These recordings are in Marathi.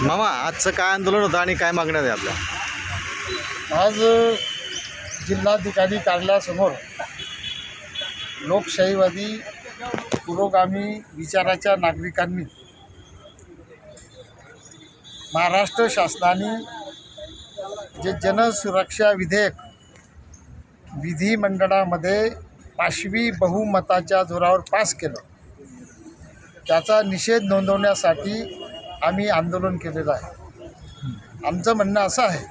मामा आजचं काय आंदोलन होतं आणि काय मागण्यात आहे आपल्या? आज जिल्हाधिकारी कार्यालयासमोर लोकशाहीवादी पुरोगामी विचाराच्या नागरिकांनी महाराष्ट्र शासनाने जे जनसुरक्षा विधेयक विधिमंडळामध्ये पाशवी बहुमताच्या जोरावर पास केलं त्याचा निषेध नोंदवण्यासाठी आम्ही आंदोलन केलेलं आहे. आमचं म्हणणं असं आहे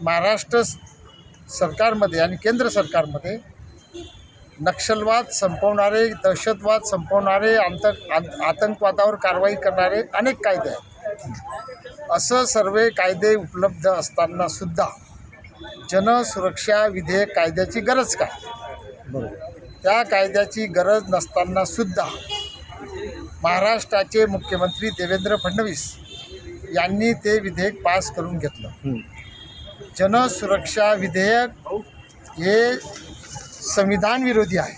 महाराष्ट्र सरकारमध्ये आणि केंद्र सरकारमध्ये नक्षलवाद संपवणारे दहशतवाद संपवणारे आंत आंत- आतंकवादावर कारवाई करणारे अनेक कायदे आहेत. असं सर्व कायदे उपलब्ध असताना सुद्धा जनसुरक्षा विधेयक कायद्याची गरज काय? त्या कायद्याची गरज नसताना सुद्धा महाराष्ट्राचे मुख्यमंत्री देवेंद्र फडणवीस यांनी ते विधेयक पास करून घेतलं. जनसुरक्षा विधेयक हे संविधान विरोधी आहे.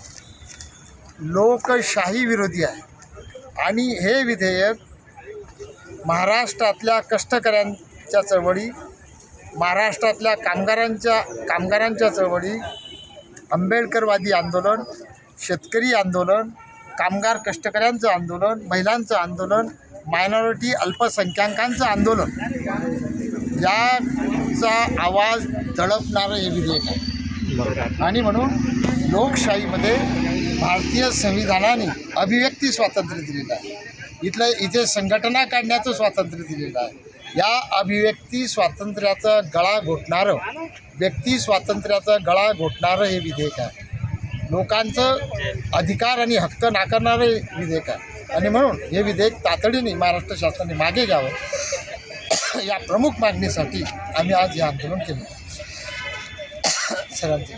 लोकशाही विरोधी आहे. आणि हे विधेयक महाराष्ट्रातल्या कष्टकऱ्यांच्या चळवळी महाराष्ट्रातल्या कामगारांच्या कामगारांच्या चळवळी आंबेडकरवादी आंदोलन शेतकरी आंदोलन कामगार कष्टकऱ्यांचं आंदोलन महिलांचं आंदोलन मायनॉरिटी अल्पसंख्याकांचं आंदोलन. याचा आवाज दडपणारं हे विधेयक आहे. आणि म्हणून लोकशाहीमध्ये भारतीय संविधानाने अभिव्यक्ती स्वातंत्र्य दिलेलं आहे. इथलं इथे संघटना काढण्याचं स्वातंत्र्य दिलेलं आहे. या अभिव्यक्ती स्वातंत्र्याचा गळा घोटणारं व्यक्ती स्वातंत्र्याचा गळा घोटणारं हे विधेयक आहे. लोकांचं अधिकार आणि हक्क नाकारणारे विधेयक आहे. आणि म्हणून हे विधेयक तातडीने महाराष्ट्र शासनाने मागे घ्यावं. या प्रमुख मागणीसाठी आम्ही आज हे आंदोलन केलं. सरांचे.